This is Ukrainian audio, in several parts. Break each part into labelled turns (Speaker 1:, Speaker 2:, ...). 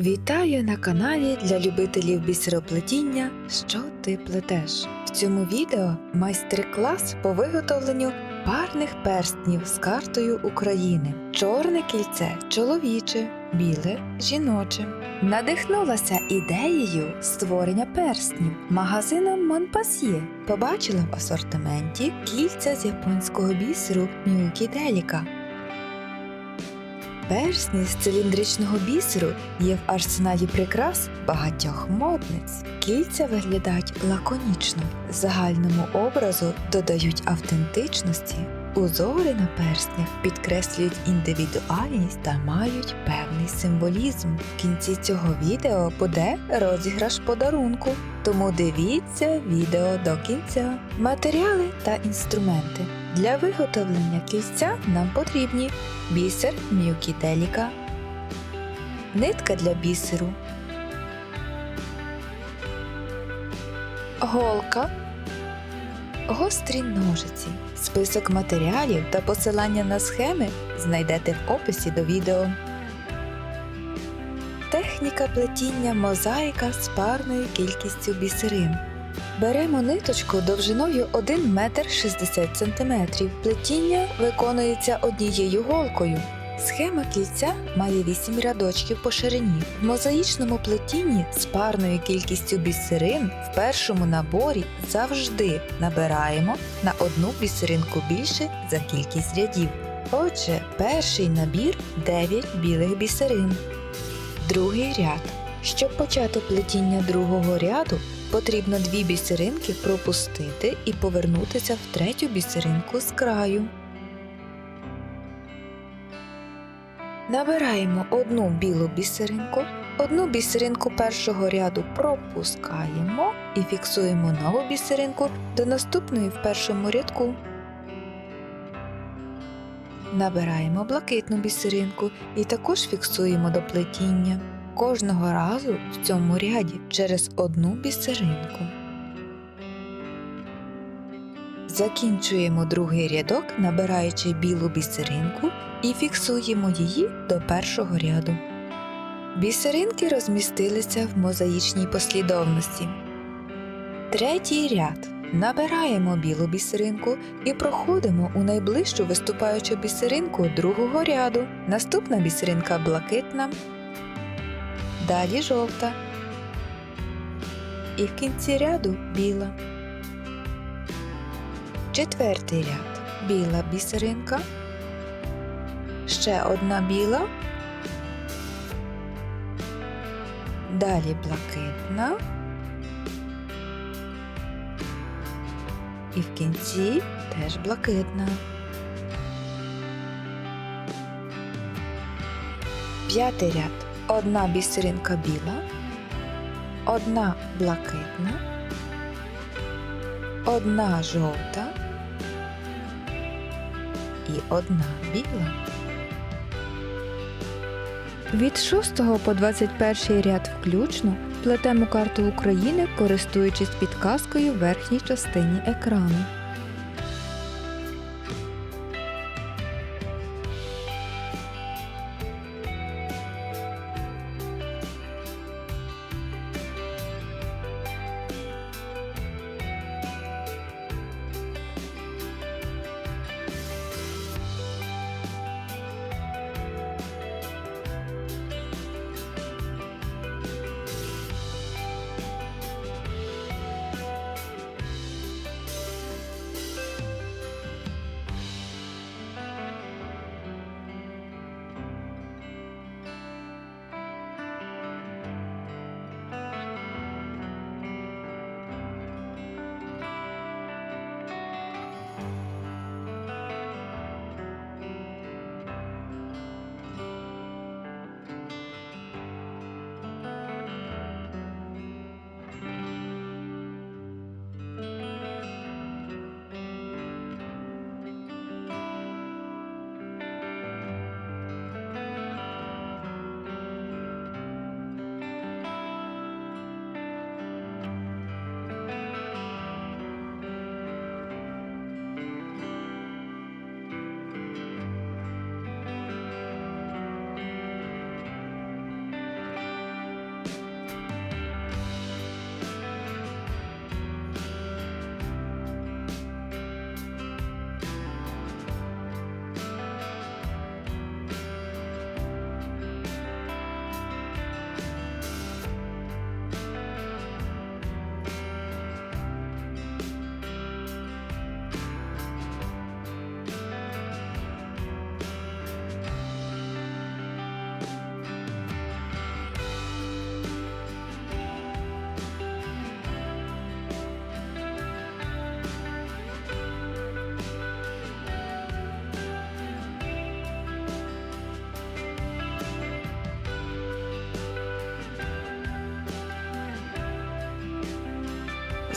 Speaker 1: Вітаю на каналі для любителів бісероплетіння Що ти плетеш? В цьому відео майстер-клас по виготовленню парних перстнів з картою України. Чорне кільце чоловіче, біле жіноче. Надихнулася ідеєю створення перстнів магазином Монпасьє. Побачила в асортименті кільця з японського бісеру Мюкі Деліка. Персні з циліндричного бісеру є в арсеналі прикрас багатьох модниць. Кільця виглядають лаконічно, загальному образу додають автентичності. Узори на перснях підкреслюють індивідуальність та мають певний символізм. В кінці цього відео буде розіграш подарунку, тому дивіться відео до кінця. Матеріали та інструменти. Для виготовлення кільця нам потрібні бісер Мюкі Деліка, нитка для бісеру, голка, гострі ножиці. Список матеріалів та посилання на схеми знайдете в описі до відео. Техніка плетіння мозаїка з парною кількістю бісерин. Беремо ниточку довжиною 1 метр 60 см. Плетіння виконується однією голкою. Схема кільця має 8 рядочків по ширині. В мозаїчному плетінні з парною кількістю бісерин в першому наборі завжди набираємо на одну бісеринку більше за кількість рядів. Отже, перший набір 9 білих бісерин. Другий ряд. Щоб почати плетіння другого ряду, потрібно дві бісеринки пропустити і повернутися в третю бісеринку з краю. Набираємо одну білу бісеринку, одну бісеринку першого ряду пропускаємо і фіксуємо нову бісеринку до наступної в першому рядку. Набираємо блакитну бісеринку і також фіксуємо до плетіння. Кожного разу в цьому ряді через одну бісеринку. Закінчуємо другий рядок, набираючи білу бісеринку і фіксуємо її до першого ряду. Бісеринки розмістилися в мозаїчній послідовності. Третій ряд. Набираємо білу бісеринку і проходимо у найближчу виступаючу бісеринку другого ряду. Наступна бісеринка блакитна, далі жовта. І в кінці ряду біла. Четвертий ряд. Біла бісеринка. Ще одна біла. Далі блакитна. І в кінці теж блакитна. П'ятий ряд. Одна бісеринка біла, одна блакитна, одна жовта і одна біла. Від 6 по 21 ряд включно плетемо карту України, користуючись підказкою в верхній частині екрану.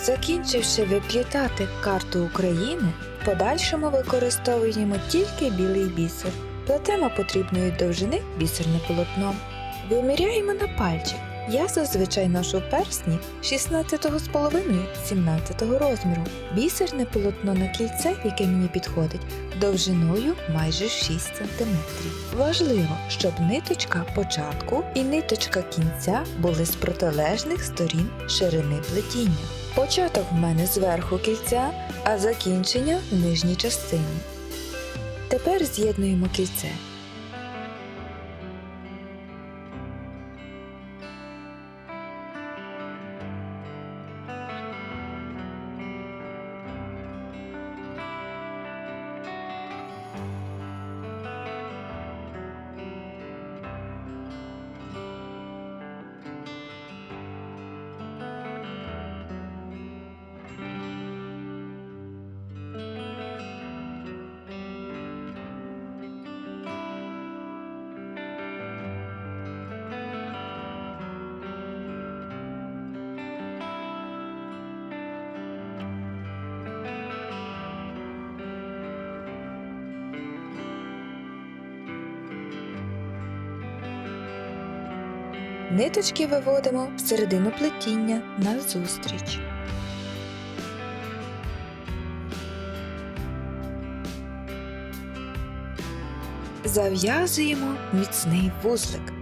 Speaker 1: Закінчивши виплітати карту України, в подальшому використовуємо тільки білий бісер. Плетемо потрібної довжини бісерне полотно. Виміряємо на пальчик. Я зазвичай ношу персні 16,5-17 розміру. Бісерне полотно на кільце, яке мені підходить, довжиною майже 6 см. Важливо, щоб ниточка початку і ниточка кінця були з протилежних сторін ширини плетіння. Початок в мене зверху кільця, а закінчення в нижній частині. Тепер з'єднуємо кільце. Ниточки виводимо в середину плетіння назустріч. Зав'язуємо міцний вузлик.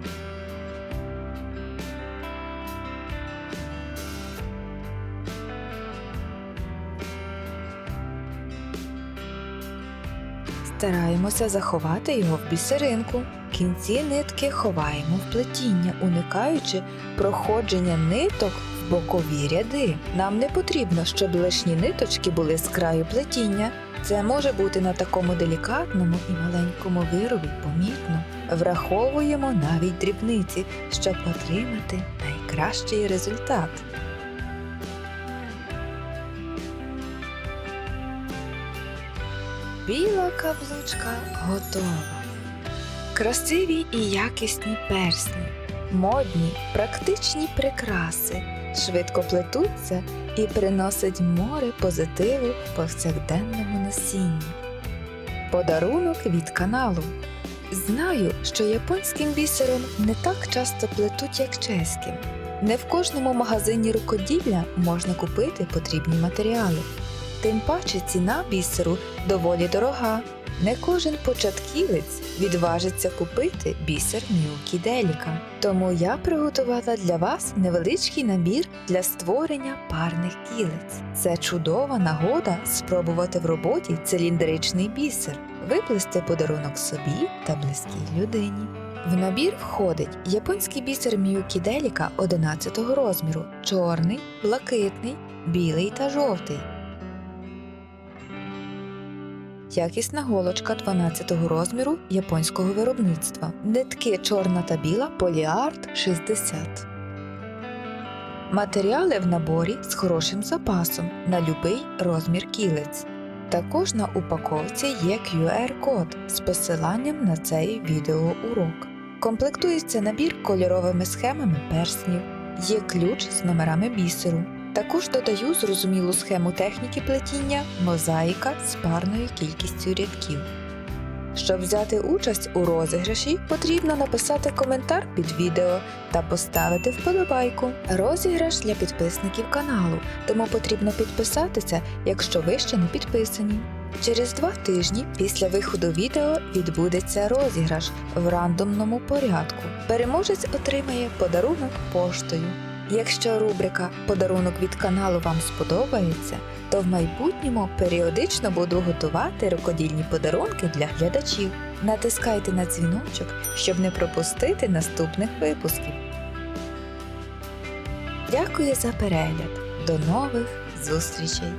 Speaker 1: Стараємося заховати його в бісеринку. Кінці нитки ховаємо в плетіння, уникаючи проходження ниток в бокові ряди. Нам не потрібно, щоб лишні ниточки були з краю плетіння. Це може бути на такому делікатному і маленькому виробі помітно. Враховуємо навіть дрібниці, щоб отримати найкращий результат. Біла каблучка готова. Красиві і якісні персні, модні, практичні прикраси, швидко плетуться і приносять море позитиву в повсякденному носінні. Подарунок від каналу. Знаю, що японським бісером не так часто плетуть, як чеським. Не в кожному магазині рукоділля можна купити потрібні матеріали. Тим паче ціна бісеру доволі дорога. Не кожен початківець відважиться купити бісер Мілкі Деліка. Тому я приготувала для вас невеличкий набір для створення парних кілець. Це чудова нагода спробувати в роботі циліндричний бісер, виплести подарунок собі та близькій людині. В набір входить японський бісер Міюкі Деліка 11 розміру, чорний, блакитний, білий та жовтий. Якісна голочка 12 розміру японського виробництва. Нитки чорна та біла Поліарт 60. Матеріали в наборі з хорошим запасом на любий розмір кілець. Також на упаковці є QR-код з посиланням на цей відеоурок. Комплектується набір кольоровими схемами перснів, є ключ з номерами бісеру. Також додаю зрозумілу схему техніки плетіння мозаїка з парною кількістю рядків. Щоб взяти участь у розіграші, потрібно написати коментар під відео та поставити вподобайку. Розіграш для підписників каналу, тому потрібно підписатися, якщо ви ще не підписані. Через два тижні після виходу відео відбудеться розіграш в рандомному порядку. Переможець отримає подарунок поштою. Якщо рубрика Подарунок від каналу вам сподобається, то в майбутньому періодично буду готувати рукодільні подарунки для глядачів. Натискайте на дзвіночок, щоб не пропустити наступних випусків. Дякую за перегляд. До нових зустрічей!